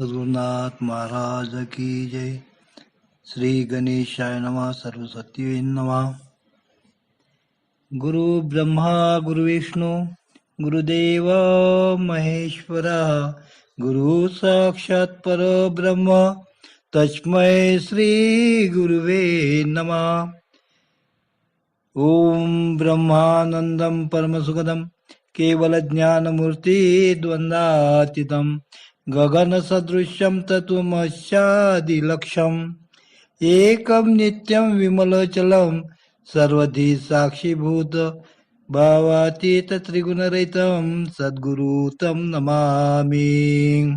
सद्गुरुनाथ महाराज की जय। श्री गणेशाय नमः सरस्वती नमः। गुरु ब्रह्मा गुरु विष्णू गुरुदेव महेश्वरा गुरु साक्षात परब्रह्म तस्मै श्री गुरुवे नमः। ओम ब्रह्मानंदं परमसुखदं केवलज्ञानमूर्ति गगनसदृश्यं गगनसदृशं एकं नित्यं विमलचलं सर्वधी साक्षीभूत भावातीत त्रिगुणरहितं सद्गुरुतं नमामि।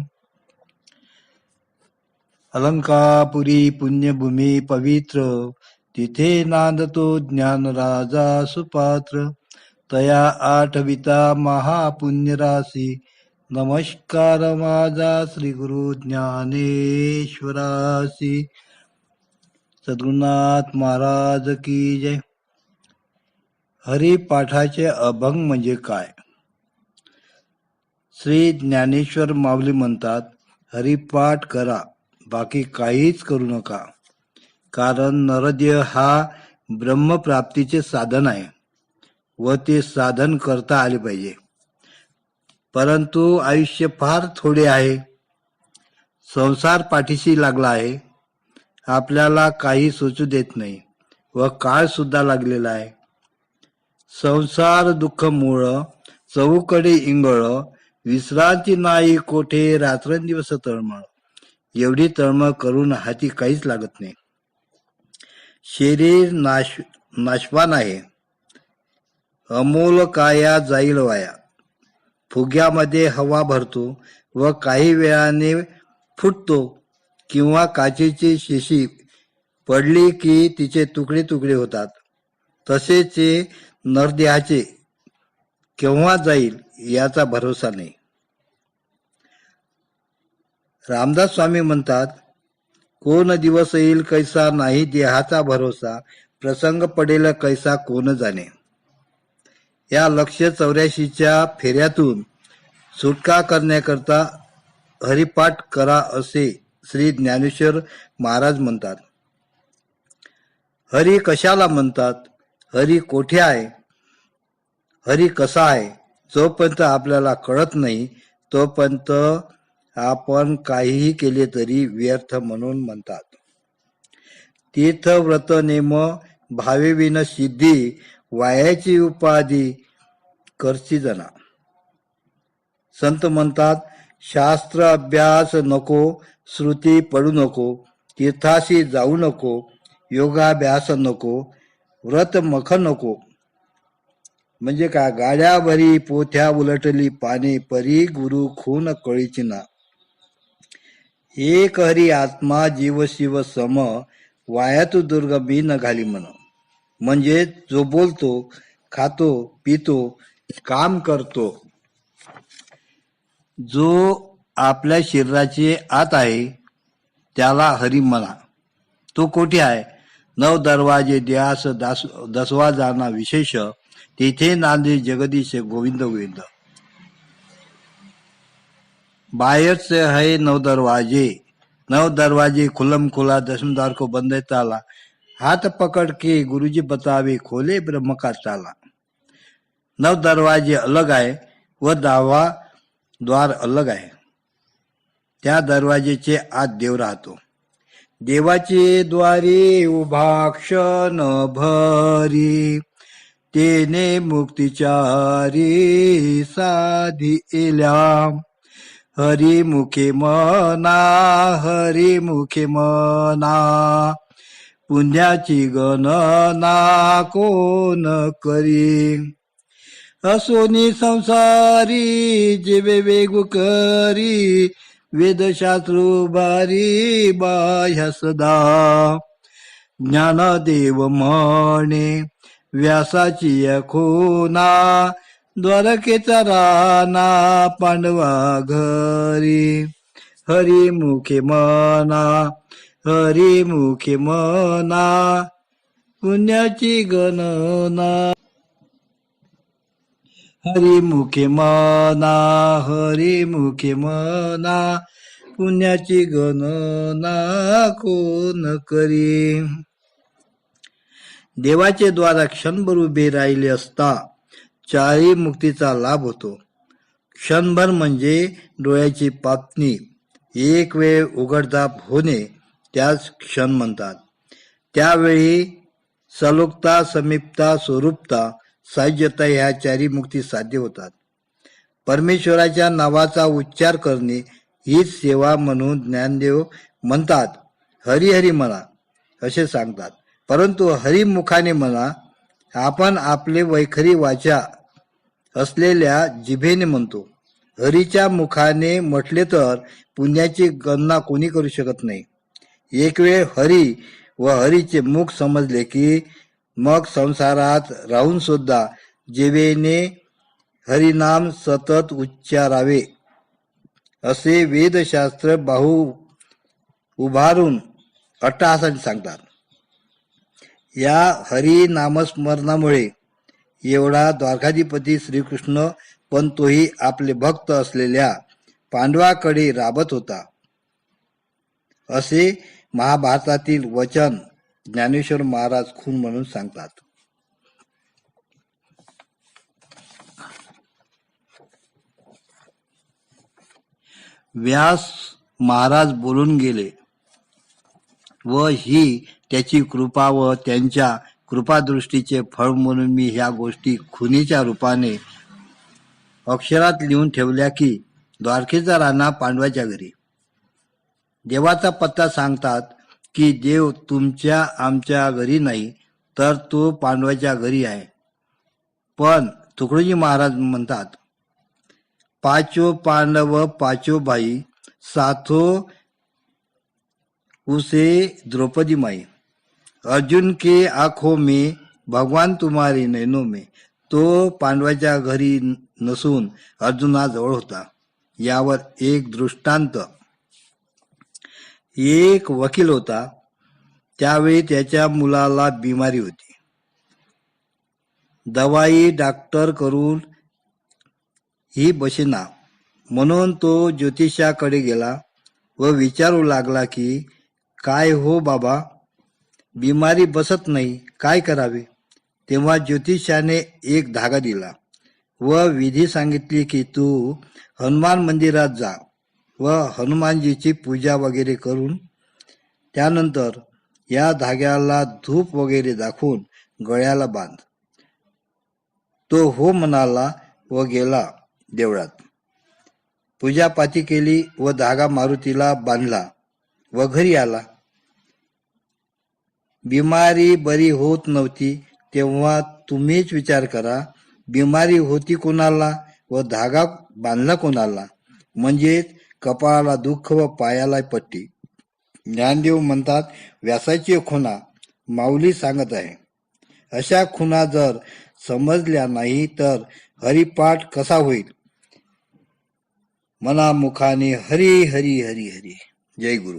अलंकापुरी पुण्यभूमी पवित्र। तिथे नांदतो ज्ञानराजा सुपात्र तया आठविता महापुण्यराशी। नमस्कार माझा श्री गुरु ज्ञानेश्वरासी। सद्गुरुनाथ महाराज की जय। हरिपाठाचे अभंग म्हणजे काय? श्री ज्ञानेश्वर माऊली म्हणतात हरिपाठ करा बाकी काहीच करू नका. कारण नरदेह हा ब्रह्मप्राप्तीचे साधन आहे व ते साधन करता आले पाहिजे. परंतु आयुष्य फार थोडे आहे. संसार पाठीशी लागला आहे. आपल्याला काही सुचू देत नाही व काळ सुद्धा लागलेला आहे. संसार दुःख मूळ चौकडे इंगळ विश्रांती नाही कोठे रात्रंदिवस तळमळ. एवढी तळमळ करून हाती काहीच लागत नाही. शरीर नाश नाशवान आहे. अमोल काया जाईल वाया. फुग्यामध्ये हवा भरतो व काही वेळाने फुटतो किंवा काचेची शिशी पडली की तिचे तुकडे तुकडे होतात. तसेच नरदेहाचे केव्हा जाईल याचा भरोसा नाही. रामदास स्वामी म्हणतात कोण दिवस येईल कैसा नाही देहाचा भरोसा प्रसंग पडेल कैसा कोण जाणे. या लक्ष चौऱ्याशीच्या फेऱ्यातून सुटका करण्याकरता हरिपाठ करा असे श्री ज्ञानेश्वर महाराज म्हणतात. हरी कशाला म्हणतात? हरी कोठे आहे? हरी कसा आहे? जोपर्यंत आपल्याला कळत नाही तोपर्यंत आपण काहीही केले तरी व्यर्थ म्हणून म्हणतात. तीर्थ व्रत नेम भावेविन सिद्धी वायाची उपाधी करची जना. संत म्हणतात शास्त्र अभ्यास नको श्रुती पडू नको तीर्थाशी जाऊ नको योगाभ्यास नको व्रत मख नको. म्हणजे का गाड्यावरी पोथ्या उलटली पाने परी गुरु खून कळीची ना. एक हरी आत्मा जीव शिव सम वायातू दुर्ग बी न घाली म्हण म्हणजे जो बोलतो खातो पितो काम करतो. जो आपल्या शरीराचे आत आहे त्याला हरी म्हणा. तो कोठे आहे? नव दरवाजे द्यास दास दसवा जाणा विशेष तेथे नांदे जगदीश गोविंद गोविंद. बाहेरचे है नव दरवाजे. नव दरवाजे खुलम खुला दसमदार को बंद ताला हाथ पकड़ के गुरुजी बतावे खोले ब्रह्म का ताला। नव दरवाजे अलग आहे व दावा द्वार अलग आहे त्या दरवाजेचे आत देव राहतो। देवाचे द्वारे उभा क्षण भरी तेने मुक्तिचारी साधी इल्या। हरी मुखे मना हरी मुखे मना पुण्याची गणना कोण करी? असोनी संसारी जेवे वेगू करी वेदशास्त्र बारी बाह्य सदा ज्ञानदेव म्हणे व्यासाची खोना द्वारकेचा राना पांडवा घरी. हरी मुखे मना हरी मुखे मना पुण्याची गणना. हरी मुखे मना हरी मुखे मना पुण्याची गणना कोण करी? देवाचे द्वारा क्षणभर उभे राहिले असता चारी मुक्तीचा लाभ होतो. क्षणभर म्हणजे डोळ्याची पापणी एक वेळ उघडदाप होणे त्यास क्षण म्हणतात. त्यावेळी सलोकता समीपता स्वरूपता साह्यता ह्या चारी मुक्ती साध्य होतात. परमेश्वराच्या नावाचा उच्चार करणे हीच सेवा म्हणून ज्ञानदेव म्हणतात. हरिहरी म्हणा असे सांगतात. परंतु हरिमुखाने म्हणा आपण आपले वैखरी वाचा असलेल्या जिभेने म्हणतो. हरीच्या मुखाने म्हटले तर पुण्याची गणना कोणी करू शकत नाही. एक वेळ हरी व हरीचे मुख समजले की मग संसारात राहून सुद्धा जेवेने हरिनाम सतत उच्चारावे. असे वेदशास्त्र बाहू उभारून अट्टहासाने सांगतात. या हरी नामस्मरणामुळे एवढा द्वारकाधिपती श्रीकृष्ण पण तोही आपले भक्त असलेल्या पांडवाकडे राबत होता. असे महाभारतातील वचन ज्ञानेश्वर महाराज खून म्हणून सांगतात. व्यास महाराज बोलून गेले व ही त्याची कृपा व त्यांच्या कृपादृष्टीचे फळ म्हणून मी ह्या गोष्टी खुनीच्या रूपाने अक्षरात लिहून ठेवल्या की द्वारकेचा राणा पांडवाच्या घरी देवाचा पत्ता सांगतात की देव तुमच्या आमच्या घरी नाही तर तो पांडवाच्या घरी आहे. पण तुकडोजी महाराज म्हणतात पाचो पांडव पाचो बाई साथो उसे द्रौपदी माई. अर्जुन के आंखों में भगवान तुम्हारे नैनो में तो पांडवाच्या घरी नसून अर्जुनाजवळ होता. यावर एक दृष्टांत एक वकील होता त्यावेळी त्याच्या मुलाला बिमारी होती. दवाई डॉक्टर करून ही बसेना म्हणून तो ज्योतिषाकडे गेला व विचारू लागला की काय हो बाबा? बिमारी बसत नाही काय करावे? तेव्हा ज्योतिषाने एक धागा दिला व विधी सांगितली की तू हनुमान मंदिरात जा व हनुमानजीची पूजा वगैरे करून त्यानंतर या धाग्याला धूप वगैरे दाखवून गळ्याला बांध. तो हो म्हणाला व गेला देवळात. पूजापाती केली व धागा मारुतीला बांधला व घरी आला. बिमारी बरी होत नव्हती तेव्हा तुम्हीच विचार करा बिमारी होती कोणाला व धागा बांधला कोणाला? म्हणजेच कपाळाला दुःख व पायाला पट्टी. ज्ञानदेव म्हणतात व्यासाची खुणा माऊली सांगत आहे. अशा खुणा जर समजल्या नाही तर हरिपाठ कसा होईल? मना मुखाने हरी हरी हरी हरी. जय गुरु.